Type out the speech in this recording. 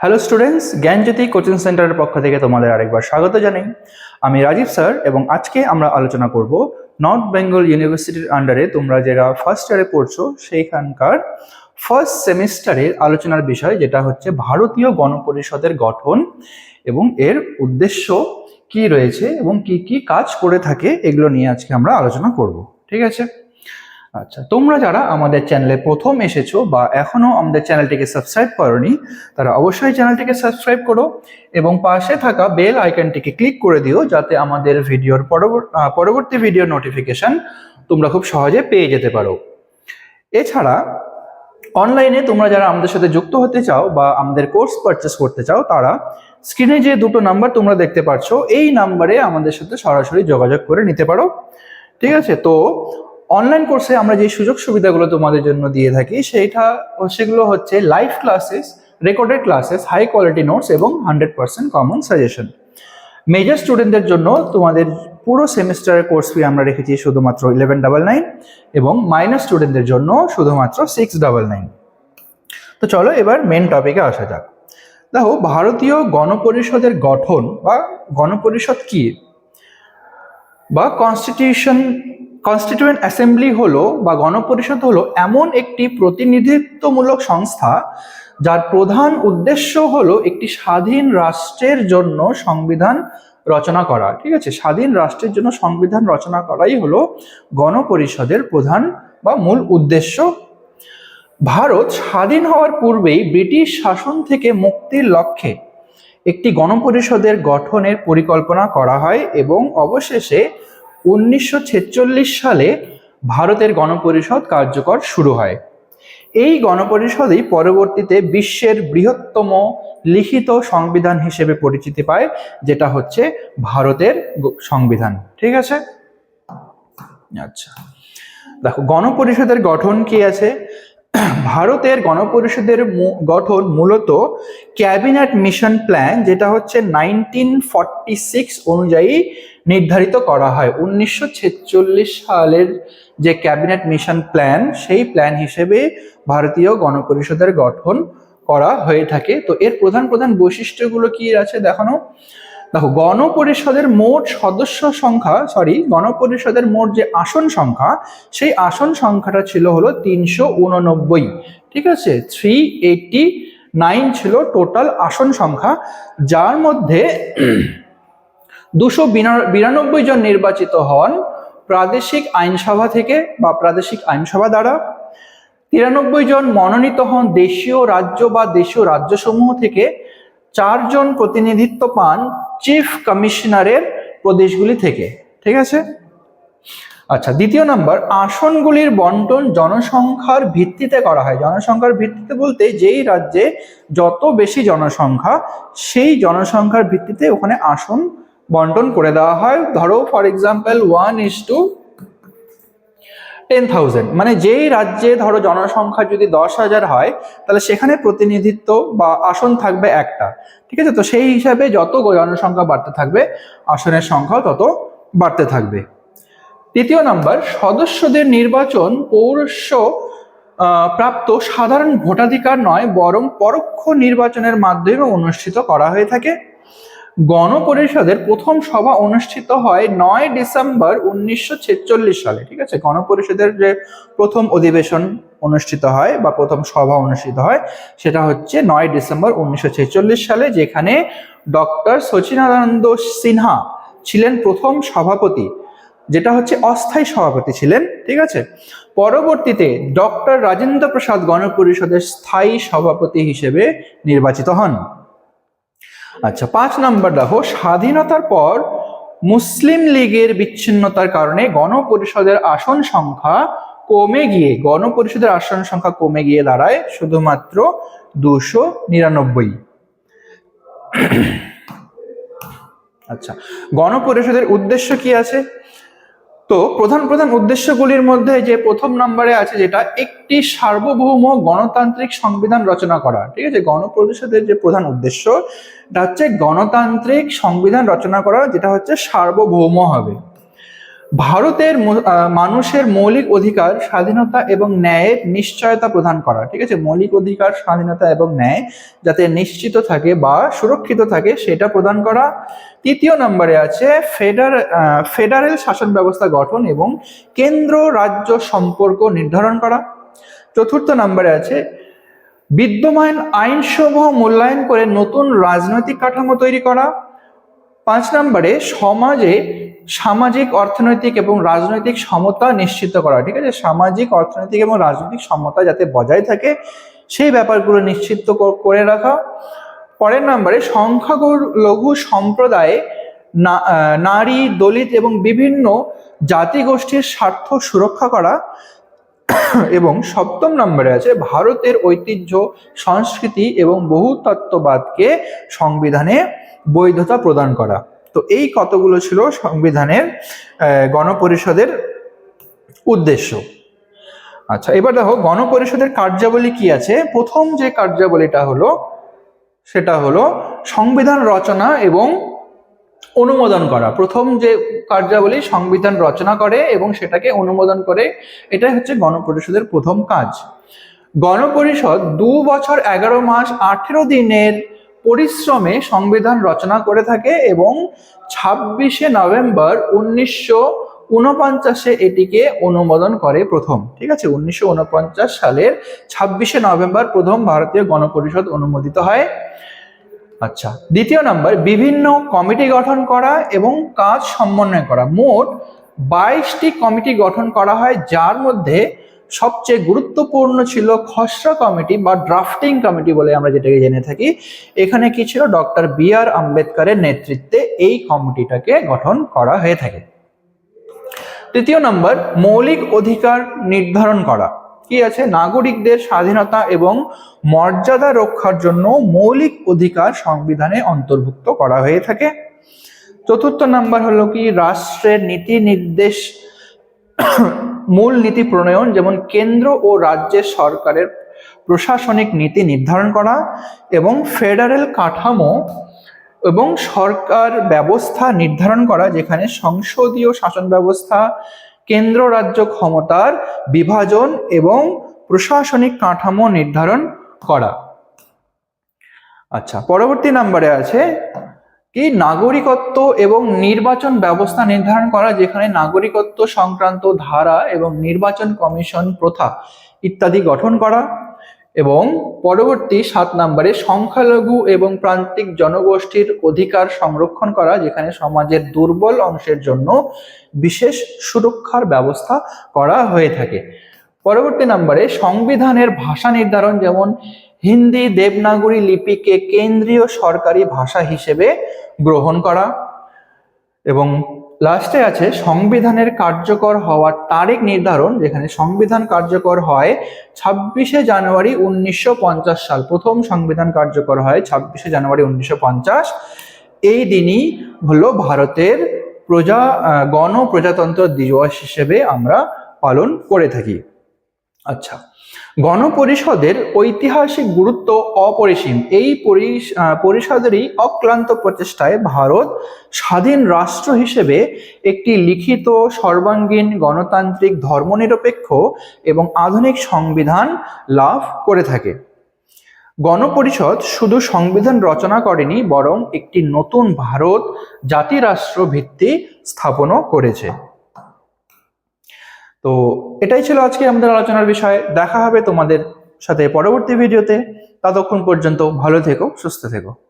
Hello students জ্ঞানজ্যোতি coaching সেন্টারের পক্ষ থেকে তোমাদের আরেকবার স্বাগত জানাই। আমি রাজীব স্যার এবং আজকে আমরা আলোচনা করব নর্থ বেঙ্গল ইউনিভার্সিটির আন্ডারে তোমরা যারা ফার্স্ট ইয়ারে পড়ছো, সেইখানকার ফার্স্ট সেমিস্টারের আলোচনার বিষয় যেটা হচ্ছে ভারতীয় গণপরিষদের গঠন এবং এর উদ্দেশ্য কি রয়েছে এবং কি কি কাজ করে থাকে, এগুলো নিয়ে আজকে আমরা আলোচনা করব। ঠিক আছে? আচ্ছা তোমরা যারা আমাদের চ্যানেলে প্রথম এসেছ বা এখনও আমাদের চ্যানেলটিকে সাবস্ক্রাইব করনি, তারা অবশ্যই চ্যানেলটিকে সাবস্ক্রাইব করো এবং পাশে থাকা বেল আইকনটিকে ক্লিক করে দিও যাতে আমাদের ভিডিওর পরবর- পরবর্তী ভিডিও নোটিফিকেশন তোমরা খুব সহজে পেয়ে যেতে পারো। এছাড়া, অনলাইনে তোমরা যারা আমাদের সাথে যুক্ত হতে চাও বা আমাদের কোর্স পারচেস করতে চাও, তারা স্ক্রিনে যে দুটো নাম্বার তোমরা দেখতে পাচ্ছ এই নাম্বারে আমাদের সাথে সরাসরি যোগাযোগ করে নিতে পারো। ঠিক আছে, তো অনলাইন কোর্সে আমরা যে সুযোগ সুবিধাগুলো তোমাদের জন্য দিয়ে থাকি, সেইটা, সেগুলো হচ্ছে live classes recorded classes high quality notes এবং hundred percent common suggestion major স্টুডেন্টদের জন্য তোমাদের পুরো সেমিস্টারের কোর্স ফি আমরা রেখেছি শুধুমাত্র ইলেভেন ডাবল নাইন এবং মাইনার স্টুডেন্টদের জন্য শুধুমাত্র সিক্স ডাবল নাইন তো চলো এবার মেন টপিকে আসা যাক। দেখো, ভারতীয় গণপরিষদের গঠন বা গণপরিষদ কি? বা কনস্টিটিউশন কনস্টিটিউয়েন্ট অ্যাসেম্বলি হলো বা গণপরিষদ হলো এমন একটি প্রতিনিধিত্বমূলক সংস্থা যার প্রধান উদ্দেশ্য হলো একটি স্বাধীন রাষ্ট্রের জন্য সংবিধান রচনা করা, ঠিক আছে? স্বাধীন রাষ্ট্রের জন্য সংবিধান রচনা করাই হলো গণপরিষদের প্রধান বা মূল উদ্দেশ্য। ভারত স্বাধীন হওয়ার পূর্বেই ব্রিটিশ শাসন থেকে মুক্তির লক্ষ্যে একটি গণপরিষদের গঠনের পরিকল্পনা করা হয় এবং অবশেষে উনিশশো সালে ভারতের গণপরিষদ কার্যকর শুরু হয়। এই গণপরিষদই পরবর্তীতে বিশ্বের বৃহত্তম লিখিত সংবিধান হিসেবে পরিচিতি পায়, যেটা হচ্ছে ভারতের সংবিধান। ঠিক আছে? আচ্ছা। দেখো, গণপরিষদের গঠন কি আছে? ভারতের গণপরিষদের গঠন মূলত ক্যাবিনেট মিশন প্ল্যান, যেটা হচ্ছে নাইনটিন ফর্টি সিক্স অনুযায়ী নির্ধারিত করা হয়। উনিশশো ছেচল্লিশ সালের যে ক্যাবিনেট মিশন প্ল্যান, সেই প্ল্যান হিসেবে ভারতীয় গণপরিষদের গঠন করা হয়ে থাকে। তো এর প্রধান প্রধান বৈশিষ্ট্যগুলো কি আছে দেখানো? দেখো, গণপরিষদের মোট সদস্য সংখ্যা সরি গণপরিষদের মোট যে আসন সংখ্যা, সেই আসন সংখ্যাটা ছিল হলো তিনশো উননব্বই। ঠিক আছে? থ্রি এইটটি নাইন ছিল টোটাল আসন সংখ্যা, যার মধ্যে দুশো বিরানব্বই জন নির্বাচিত হন প্রাদেশিক আইনসভা থেকে বা প্রাদেশিক আইনসভা দ্বারা। তিরানব্বই জন মনোনীত হন দেশীয় রাজ্য বা দেশীয় রাজ্যসমূহ থেকে। চারজন প্রতিনিধিত্ব পান চিফ কমিশনারের প্রদেশগুলি থেকে, ঠিক আছে? আচ্ছা দ্বিতীয় নাম্বার, আসনগুলির বন্টন জনসংখ্যার ভিত্তিতে করা হয়। জনসংখ্যার ভিত্তিতে বলতে যেই রাজ্যে যত বেশি জনসংখ্যা, সেই জনসংখ্যার ভিত্তিতে ওখানে আসন বন্টন করে দেওয়া হয়। ধরো for example one is to ten thousand মানে যেই রাজ্যে ধরো জনসংখ্যা যদি দশ হাজার হয়, তাহলে সেখানে প্রতিনিধিত্ব বা আসন থাকবে একটা। ঠিক আছে? তো সেই হিসাবে যত জনসংখ্যা বাড়তে থাকবে, আসনের সংখ্যাও তত বাড়তে থাকবে। তৃতীয় নম্বর, সদস্যদের নির্বাচন পৌরস্য প্রাপ্ত সাধারণ ভোটাধিকার নয়, বরং পরোক্ষ নির্বাচনের মাধ্যমে অনুষ্ঠিত করা হয়ে থাকে। গণপরিষদের প্রথম সভা অনুষ্ঠিত হয় নয় ডিসেম্বর উনিশশো ছেচল্লিশ সালে, ঠিক আছে? গণপরিষদের যে প্রথম অধিবেশন অনুষ্ঠিত হয় বা প্রথম সভা অনুষ্ঠিত হয়, সেটা হচ্ছে নয় ডিসেম্বর উনিশশো ছেচল্লিশ সালে, যেখানে ডক্টর সচিনানন্দ সিনহা ছিলেন প্রথম সভাপতি, যেটা হচ্ছে অস্থায়ী সভাপতি ছিলেন, ঠিক আছে? পরবর্তীতে ডক্টর রাজেন্দ্র প্রসাদ গণপরিষদের স্থায়ী সভাপতি হিসেবে নির্বাচিত হন। আচ্ছা পাঁচ নম্বর দেখো, স্বাধীনতার পর মুসলিম লীগের বিচ্ছিন্নতার কারণে গণপরিষদের আসন সংখ্যা কমে গিয়ে, গণপরিষদের আসন সংখ্যা কমে গিয়ে দাঁড়ায় শুধুমাত্র দুশো নিরানব্বই। আচ্ছা গণপরিষদের উদ্দেশ্য কি আছে? তো প্রধান প্রধান উদ্দেশ্যগুলির মধ্যে যে প্রথম নম্বরে আছে যেটা, একটি সার্বভৌম গণতান্ত্রিক সংবিধান রচনা করা। ঠিক আছে? গণপ্রদেশের যে প্রধান উদ্দেশ্য, এটা হচ্ছে গণতান্ত্রিক সংবিধান রচনা করা, যেটা হচ্ছে সার্বভৌম হবে। ভারতের মানুষের মৌলিক অধিকার, স্বাধীনতা এবং ন্যায়ের নিশ্চয়তা প্রদান করা। ঠিক আছে? মৌলিক অধিকার, স্বাধীনতা এবং ন্যায় যাতে নিশ্চিত থাকে বা সুরক্ষিত থাকে সেটা প্রদান করা। তৃতীয় নম্বরে আছে ফেডার ফেডারেল শাসন ব্যবস্থা গঠন এবং কেন্দ্র রাজ্য সম্পর্ক নির্ধারণ করা। চতুর্থ নম্বরে আছে বিদ্যমান আইনসমূহ মূল্যায়ন করে নতুন রাজনৈতিক কাঠামো তৈরি করা। পাঁচ নম্বরে সমাজে সামাজিক, অর্থনৈতিক এবং রাজনৈতিক সমতা নিশ্চিত করা ঠিক আছে? সামাজিক, অর্থনৈতিক এবং রাজনৈতিক সমতা যাতে বজায় থাকে, সেই ব্যাপারগুলো নিশ্চিত করে রাখা। পরের নম্বরে, সংখ্যালঘু সম্প্রদায়ে নারী, দলিত এবং বিভিন্ন জাতিগোষ্ঠীর স্বার্থ সুরক্ষা করা। এবং সপ্তম নম্বরে আছে, ভারতের ঐতিহ্য, সংস্কৃতি এবং বহুতত্ত্ববাদকে সংবিধানে বৈধতা প্রদান করা। তো এই কতগুলো ছিল সংবিধানের গণপরিষদের উদ্দেশ্য? আচ্ছা এবার দেখো, গণপরিষদের কার্যাবলী কি আছে? প্রথম যে কার্যাবলীটা হলো, সেটা হলো সংবিধান রচনা এবং অনুমোদন করা। প্রথম যে কার্যাবলী সংবিধান রচনা করে এবং সেটাকে অনুমোদন করে, এটাই হচ্ছে গণপরিষদের প্রথম কাজ। গণপরিষদ দু বছর এগারো মাস আঠেরো দিনের পরিশ্রমে সংবিধান রচনা করে থাকে এবং ছাব্বিশে নভেম্বর উনিশশো উনপঞ্চাশে এটিকে অনুমোদন করে প্রথম। ঠিক আছে? উনিশশো উনপঞ্চাশ সালের ছাব্বিশে নভেম্বর প্রথম ভারতীয় গণপরিষদ অনুমোদিত হয়। আচ্ছা দ্বিতীয় নম্বর, বিভিন্ন কমিটি গঠন করা এবং কাজ সমন্বয় করা। মোট বাইশটি কমিটি গঠন করা হয়, যার মধ্যে সবচেয়ে গুরুত্বপূর্ণ ছিল খসড়া কমিটি বা ড্রাফটিং কমিটি বলে আমরা যেটাকে জেনে থাকি। এখানে কি ছিল? ডক্টর বি আর আম্বেদকরের নেতৃত্বে এই কমিটিটাকে গঠন করা হয়ে থাকে। তৃতীয় নম্বর, মৌলিক অধিকার নির্ধারণ করা। কি আছে? নাগরিকদের স্বাধীনতা এবং মর্যাদা রক্ষার জন্য মৌলিক অধিকার সংবিধানে অন্তর্ভুক্ত করা হয়ে থাকে। চতুর্থ নাম্বার হলো কি? রাষ্ট্রের নীতি নির্দেশ মূল নীতি প্রণয়ন, যেমন কেন্দ্র ও রাজ্যের সরকারের প্রশাসনিক নীতি নির্ধারণ করা এবং ফেডারেল কাঠামো এবং সরকার ব্যবস্থা নির্ধারণ করা, যেখানে সংসদীয় শাসন ব্যবস্থা, কেন্দ্র রাজ্য ক্ষমতার বিভাজন এবং প্রশাসনিক কাঠামো নির্ধারণ করা। আচ্ছা পরবর্তী নাম্বারে আছে কি নাগরিকত্ব এবং নির্বাচন ব্যবস্থা নির্ধারণ করা, যেখানে নাগরিকত্ব সংক্রান্ত ধারা এবং নির্বাচন কমিশন প্রথা ইত্যাদি গঠন করা এবং পরবর্তী সাত নম্বরে সংখ্যালঘু এবং প্রান্তিক জনগোষ্ঠীর অধিকার সংরক্ষণ করা, যেখানে সমাজের দুর্বল অংশের জন্য বিশেষ সুরক্ষার ব্যবস্থা করা হয়ে থাকে। পরবর্তী নম্বরে সংবিধানের ভাষা নির্ধারণ, যেমন হিন্দি দেবনাগরী লিপিকে কেন্দ্রীয় সরকারি ভাষা হিসেবে গ্রহণ করা। এবং লাস্টে আছে, সংবিধানের কার্যকর হওয়ার তারিখ নির্ধারণ, যেখানে সংবিধান কার্যকর হয় ছাব্বিশে জানুয়ারি উনিশশো পঞ্চাশ সাল। প্রথম সংবিধান কার্যকর হয় ছাব্বিশে জানুয়ারি উনিশশো পঞ্চাশ। এই দিনই হলো ভারতের প্রজা গণপ্রজাতন্ত্র দিবস হিসেবে আমরা পালন করে থাকি। আচ্ছা গণপরিষদের ঐতিহাসিক গুরুত্ব অপরিসীম। এই পরিষদেরই অক্লান্ত প্রচেষ্টায় ভারত স্বাধীন রাষ্ট্র হিসেবে একটি লিখিত সর্বাঙ্গীন গণতান্ত্রিক ধর্মনিরপেক্ষ এবং আধুনিক সংবিধান লাভ করে থাকে। গণপরিষদ শুধু সংবিধান রচনা করেনি, বরং একটি নতুন ভারত জাতিরাষ্ট্র ভিত্তি স্থাপনও করেছে। তো এটাই ছিল আজকে আমাদের আলোচনার বিষয়। দেখা হবে তোমাদের সাথে পরবর্তী ভিডিওতে। ততক্ষণ পর্যন্ত ভালো থেকো, সুস্থ থেকো।